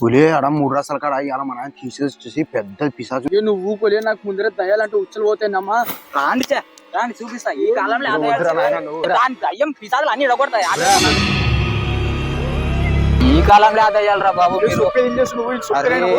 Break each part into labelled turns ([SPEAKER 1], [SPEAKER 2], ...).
[SPEAKER 1] పులే అడ మూడు రసాల కాడ ఇవాళ మన తీసేసి చూసి పెద్ద పిశాచు
[SPEAKER 2] ఏ నువ్వు ఊకోలే నాకు ముందర దయ్యాలంటే ఉచ్చలు పోతాయినమ్మా
[SPEAKER 3] రాండి రాండి చూపిస్తా ఈ కాలంలో. దాని దయ్యం అన్ని ఇడగొడతాయి. ఈ కాలంలో దయ్యాలు రా బాబు మీరు
[SPEAKER 2] ఏం చేసి నువ్వు ఇది
[SPEAKER 3] అరే
[SPEAKER 2] చూస్తేనే నువ్వు.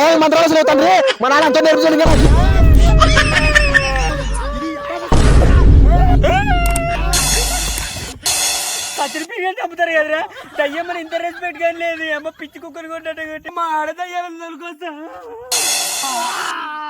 [SPEAKER 1] తయారు మంత్రాలు తండ్రి. మా నాన్న అంతా నేర్పించండి
[SPEAKER 4] కత్తిరిపిగా చంపుతారు కదరా. దయ్యం మరి ఇంత రెస్పెక్ట్ కానీ లేదు. ఏమో పిచ్చి కుక్కలు కొట్టాడు మా ఆడ దయ్యాలను తొలుకొస్తా.